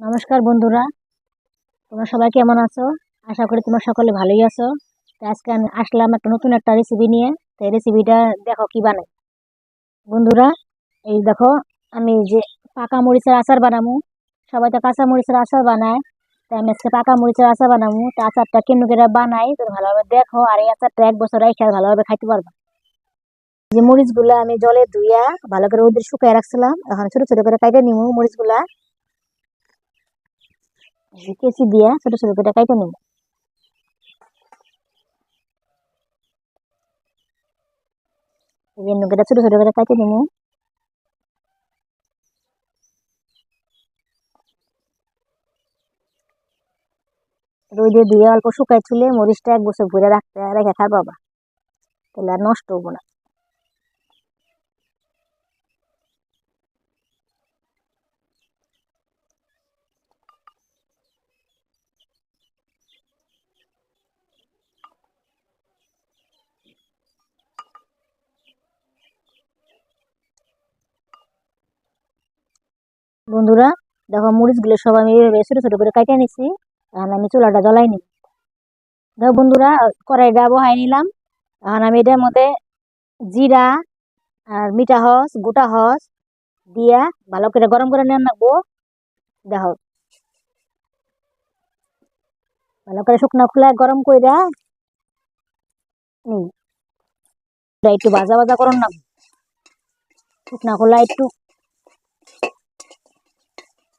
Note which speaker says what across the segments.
Speaker 1: নমস্কার বন্ধুরা। তোমরা সবাই কেমন আছো? আশা করি তোমরা সকলে ভালোই আছো। তো আজকে আমি আসলাম একটা নতুন একটা রেসিপি নিয়ে। তো এই রেসিপিটা দেখো কি বানাই। বন্ধুরা, এই দেখো, আমি যে পাকা মরিচের আচার বানাবো। সবাই তো কাঁচা মরিচের আচার বানায়। তো আমি আজকে পাকা মরিচের আচার বানাবো। তো আচারটা কেমন করে বানাই তো ভালোভাবে দেখো। আর এই আচারটা এক বছর রেখে ভালোভাবে খাইতে পারবা। যে মরিচগুলো আমি জলে ধুইয়া ভালো করে ওদের শুকায় রাখছিলাম। এখন ছোট ছোট করে কাইটে নিবো মরিচগুলা। কেচি দিয়া ছোট ছোট করে কাইটে নিব। নুকেটা ছোট ছোট করে কাইটে নিব। রোদে দিয়ে অল্প শুকাই তুলে মরিচটা এক বছর ঘুরে রাখতে রেখে খাই বাবা তাহলে আর নষ্ট হব না। বন্ধুরা, দেখো মরিচগুলো সব আমি এইভাবে ছোট ছোট করে কাটিয়ে নিছি। এখন আমি চুলাটা জ্বলাই নিই দেখো বন্ধুরা, কড়াইটা বহাই নিলাম। এখন আমি এটার মধ্যে জিরা আর মিঠা হস, গোটা হস দিয়া ভালো করে গরম করে নিয়ে রাখব দেখো, ভালো করে শুকনো খোলা গরম কইরা একটু ভাজা ভাজা করুন না শুকনা খোলা একটু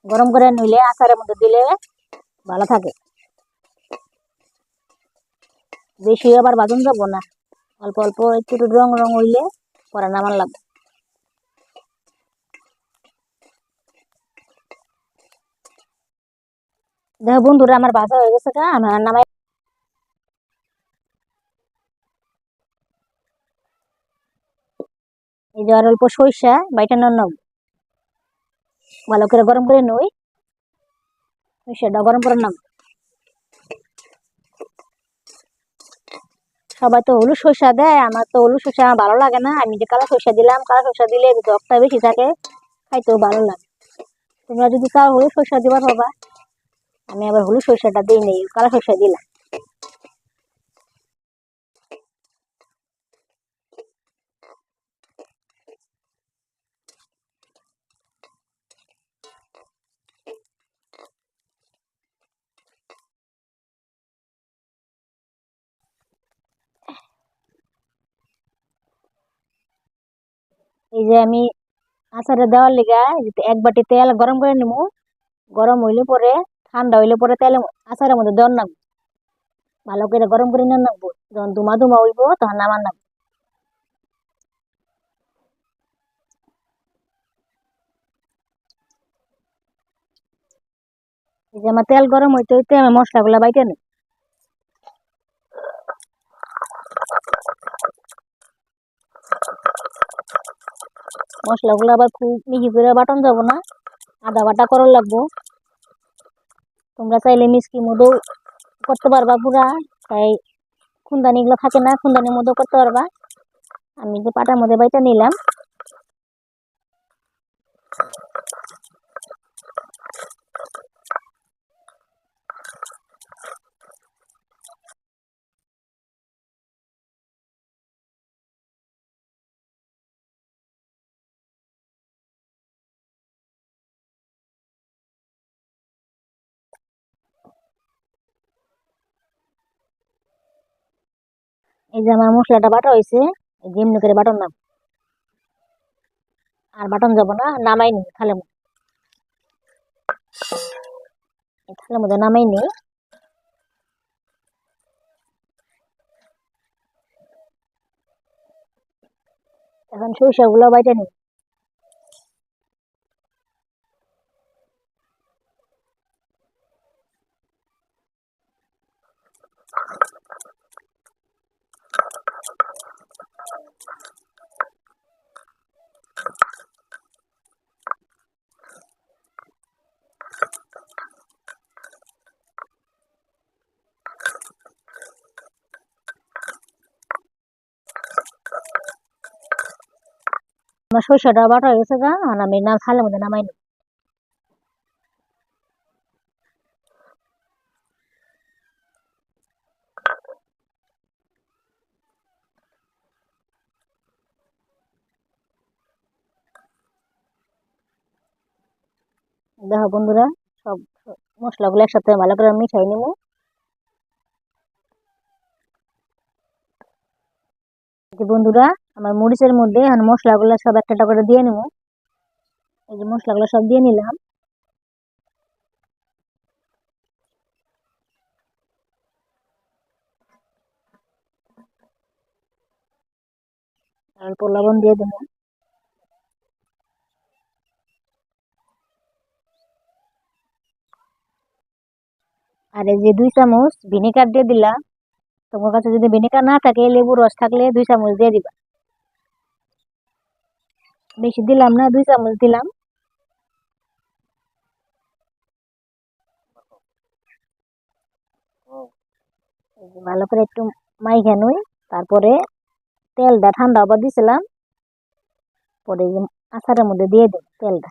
Speaker 1: গরম করে নিলে, আচারের মধ্যে দিলে ভালো থাকে। বেশি আবার বাজন যাব না। অল্প অল্প একটু রং রং হইলে পরে নামান লাগবে। দেখো বন্ধুরা, আমার ভাজা হয়ে গেছে কা আমার নামাই এই যে অল্প সরিষা, বাইটা নন ভালো করে গরম করে নই। সরিষাটা গরম করে নাম সবাই তো হলুদ সরষা দেয়, আমার তো হলুদ সরষা ভালো লাগে না। আমি যে কালো সরষা দিলাম, কালো সরষা দিলে রক্তটা বেশি থাকে, খাইতেও ভালো লাগে। তোমরা যদি চাও হলুদ সরষা দিবা বাবা, আমি আবার হলুদ সরষাটা দিই নেই, কালো সরষা দিলাম। এই যে আমি আচারে দেওয়ার লিগা এক বাটি তেল গরম করে নিবো গরম হইলে পরে, ঠান্ডা হইলে পরে তেল আচারের মধ্যে দেওয়ার নাম ভালো করে গরম করে নিয়ে নাকবো যখন ধুমা ধুমা হইব, তখন নামান নাম এই যে আমার তেল গরম হইতে হইতে আমি মশলাগুলা বাইটে নিই। মশলাগুলো আবার খুব মিহি করে বাটন যাব না। আদা বাটা করার লাগবো। তোমরা চাইলে মিষ্টি মধু করতে পারবা পুরা। তাই খুন্দানি গুলো থাকে না খুন্দানির মধ্যে করতে পারবা। আমি যে পাটার মধ্যে বাইটা নিলাম। এই যে আমার মশলাটা বাটা হয়েছে যেমনি করে বাটন নাম। আর বাটন যাব না, নামাই নি থালে থালের মধ্যে নামাই এখন সরিষাগুলো বাইটে নি। আমার সরষেটা বাটা হয়ে গেছে গা, আর আমি না থালের মধ্যে নামাই নি দেখো বন্ধুরা, সব মশলাগুলো একসাথে ভালো করে মিশাই নেব। যে বন্ধুরা, আমার মরিচের মধ্যে এখন মশলাগুলো সব একটা করে দিয়ে নেব। এই যে মশলাগুলো সব দিয়ে নিলাম। অল্প লবণ দিয়ে দেবো। আর এই যে দুই চামচ ভিনেগার দিয়ে দিলাম। তোমার কাছে যদি ভিনেগার না থাকে লেবু রস থাকলে দুই চামচ দিয়ে দিবা। বেশি দিলাম না দুই চামচ দিলাম। ভালো করে একটু মাইখা নই তারপরে তেলটা ঠান্ডা হবার দিছিলাম পরে আচারের মধ্যে দিয়ে দিই তেলটা।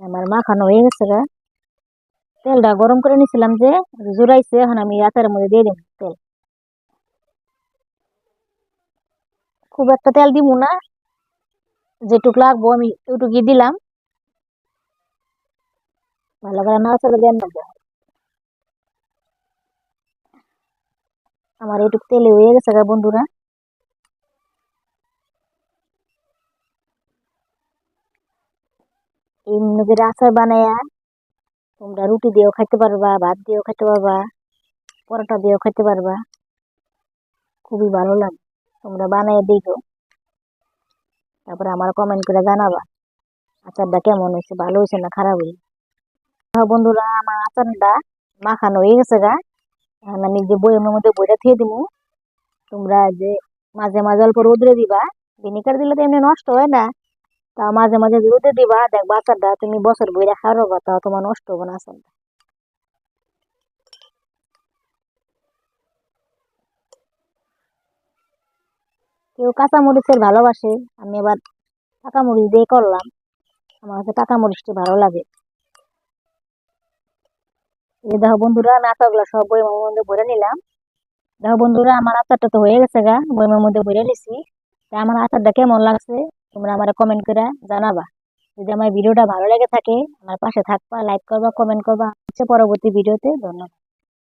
Speaker 1: আমার মাখানো হয়ে গেছে গা। তেলটা গরম করে নিছিলাম যে জোরাইছে এখন আমি আচারের মধ্যে দিয়ে দিই তেল। খুব একটা তেল দিব না, যেটুক লাগবো আমি ওইটুকুই দিলাম। ভালো করে নাড়াচাড়া দেন আমার এইটুক তেলে হয়ে গেছে গা বন্ধুরা এমনি করে আচার বানায়া তোমরা রুটি দিয়েও খাইতে পারবা, ভাত দিয়েও খাইতে পারবা, পরোটা দিয়েও খাইতে পারবা। খুবই ভালো লাগে। তোমরা বানায় দেখো তারপরে আমার কমেন্ট করে জানাবা, আচারটা কেমন হয়েছে, ভালো হয়েছে না খারাপ হয়েছে? হ্যাঁ বন্ধুরা, আমার আচারটা মাখানো হয়ে গেছে গা। এখন আমি যে বইয়ের মধ্যে বইটা থিয়ে দিব তোমরা যে মাঝে মাঝে অল্প রোদ্রে দিবা ভিনিগার দিলে তো এমনি নষ্ট হয় না। তা মাঝে মাঝে রোদে দিবা, দেখবা আচারটা তুমি বছর বইরা খাওয়াবা তাও তোমার নষ্ট হবে না আচারটা। কেউ কাঁচা মরিচের ভালোবাসে, আমি এবার কাঁচা মরিচ দিয়ে করলাম। আমার কাছে কাঁচা মরিচটি ভালো লাগে। এই দেখো বন্ধুরা আমি আচারগুলো সব বইমের মধ্যে ভরে নিলাম। দেখো বন্ধুরা, আমার আচারটা তো হয়ে গেছে গা বইমের মধ্যে ভরে নিছি। তা আমার আচারটা কেমন লাগছে? তোমরা আমার কমেন্ট করে জানাবা। যদি আমার ভিডিওটা ভালো লেগে থাকে, আমার পাশে থাকবা লাইক করবা কমেন্ট করবা। হচ্ছে পরবর্তী ভিডিওতে, ধন্যবাদ।